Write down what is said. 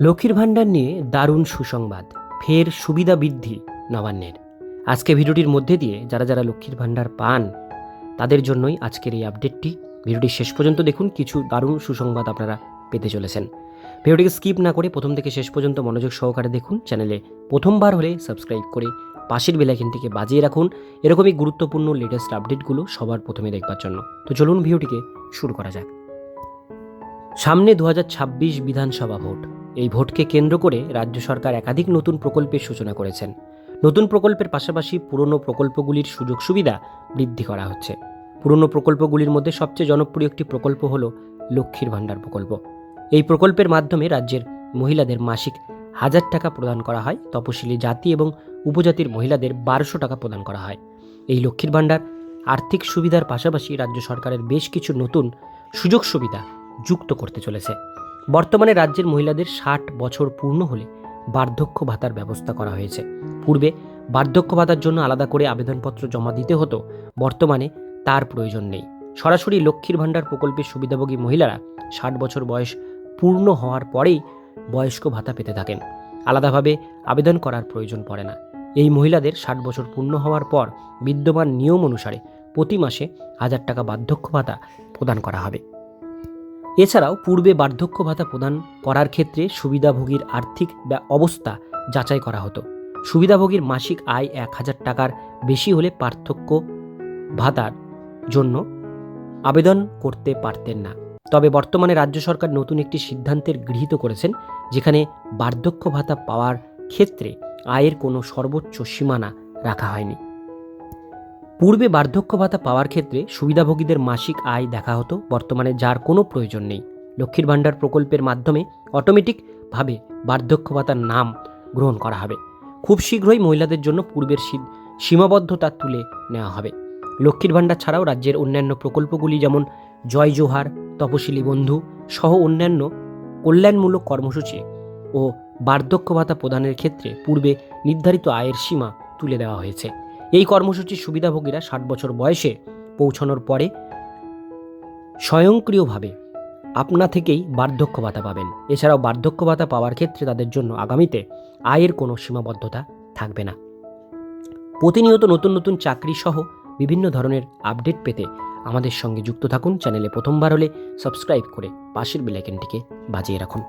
লক্ষ্মীর ভাণ্ডার নিয়ে দারুণ সুসংবাদ। ফের সুবিধা বৃদ্ধি নবান্নের। আজকে ভিডিওটির মধ্যে দিয়ে যারা যারা লক্ষ্মীর ভাণ্ডার পান, তাদের জন্যই আজকের এই আপডেটটি। ভিডিওটি শেষ পর্যন্ত দেখুন, কিছু দারুণ সুসংবাদ আপনারা পেতে চলেছেন। ভিডিওটিকে স্কিপ না করে প্রথম থেকে শেষ পর্যন্ত মনোযোগ সহকারে দেখুন, চ্যানেলে প্রথমবার হলে সাবস্ক্রাইব করে পাশের বেলাইকনটিকে বাজিয়ে রাখুন। এরকমই গুরুত্বপূর্ণ লেটেস্ট আপডেটগুলো সবার প্রথমে দেখবার জন্য। তো চলুন ভিডিওটিকে শুরু করা যাক। সামনে দু হাজার ছাব্বিশ বিধানসভা ভোট। এই ভোটকে কেন্দ্র করে রাজ্য সরকার একাধিক নতুন প্রকল্পের সূচনা করেছেন। নতুন প্রকল্পের পাশাপাশি পুরনো প্রকল্পগুলির সুযোগ সুবিধা বৃদ্ধি করা হচ্ছে। পুরনো প্রকল্পগুলির মধ্যে সবচেয়ে জনপ্রিয় একটি প্রকল্প হল লক্ষ্মীর ভাণ্ডার প্রকল্প। এই প্রকল্পের মাধ্যমে রাজ্যের মহিলাদের মাসিক হাজার টাকা প্রদান করা হয়, তপশিলি জাতি এবং উপজাতির মহিলাদের বারোশো টাকা প্রদান করা হয়। এই লক্ষ্মীর ভাণ্ডার আর্থিক সুবিধার পাশাপাশি রাজ্য সরকারের বেশ কিছু নতুন সুযোগ সুবিধা যুক্ত করতে চলেছে। বর্তমানে রাজ্যের মহিলাদের ষাট বছর পূর্ণ হলে বার্ধক্য ভাতার ব্যবস্থা করা হয়েছে। পূর্বে বার্ধক্য ভাতার জন্য আলাদা করে আবেদনপত্র জমা দিতে হতো, বর্তমানে তার প্রয়োজন নেই। সরাসরি লক্ষ্মীর ভাণ্ডার প্রকল্পের সুবিধাভোগী মহিলারা ষাট বছর বয়স পূর্ণ হওয়ার পরেই বয়স্ক ভাতা পেতে থাকেন। আলাদাভাবে আবেদন করার প্রয়োজন পড়ে না। এই মহিলাদের ষাট বছর পূর্ণ হওয়ার পর বিদ্যমান নিয়ম অনুসারে প্রতি মাসে হাজার টাকা বার্ধক্য ভাতা প্রদান করা হবে। এছাড়াও পূর্বে বার্ধক্য ভাতা প্রদান করার ক্ষেত্রে সুবিধাভোগীর আর্থিক বা অবস্থা যাচাই করা হতো। সুবিধাভোগীর মাসিক আয় এক হাজার টাকার বেশি হলে পার্থক্য ভাতার জন্য আবেদন করতে পারতেন না। তবে বর্তমানে রাজ্য সরকার নতুন একটি সিদ্ধান্তের গৃহীত করেছেন, যেখানে বার্ধক্য ভাতা পাওয়ার ক্ষেত্রে আয়ের কোনো সর্বোচ্চ সীমানা রাখা হয়নি। পূর্বে বার্ধক্য ভাতা পাওয়ার ক্ষেত্রে সুবিধাভোগীদের মাসিক আয় দেখা হতো, বর্তমানে যার কোনো প্রয়োজন নেই। লক্ষ্মীর ভাণ্ডার প্রকল্পের মাধ্যমে অটোমেটিকভাবে বার্ধক্য ভাতার নাম গ্রহণ করা হবে। খুব শীঘ্রই মহিলাদের জন্য পূর্বের সীমাবদ্ধতা তুলে নেওয়া হবে। লক্ষ্মীর ভাণ্ডার ছাড়াও রাজ্যের অন্যান্য প্রকল্পগুলি যেমন জয় জোহার, তপশিলি বন্ধু সহ অন্যান্য কল্যাণমূলক কর্মসূচি ও বার্ধক্য ভাতা প্রদানের ক্ষেত্রে পূর্বে নির্ধারিত আয়ের সীমা তুলে দেওয়া হয়েছে। এই কর্মসূচির সুবিধাভোগীরা ষাট বছর বয়সে পৌঁছানোর পরে স্বয়ংক্রিয়ভাবে আপনা থেকেই বার্ধক্য ভাতা পাবেন। এছাড়াও বার্ধক্য ভাতা পাওয়ার ক্ষেত্রে তাদের জন্য আগামীতে আয়ের কোনো সীমাবদ্ধতা থাকবে না। প্রতিনিয়ত নতুন নতুন চাকরি সহ বিভিন্ন ধরনের আপডেট পেতে আমাদের সঙ্গে যুক্ত থাকুন। চ্যানেলে প্রথমবার হলে সাবস্ক্রাইব করে পাশের বেলাইকেনটিকে বাজিয়ে রাখুন।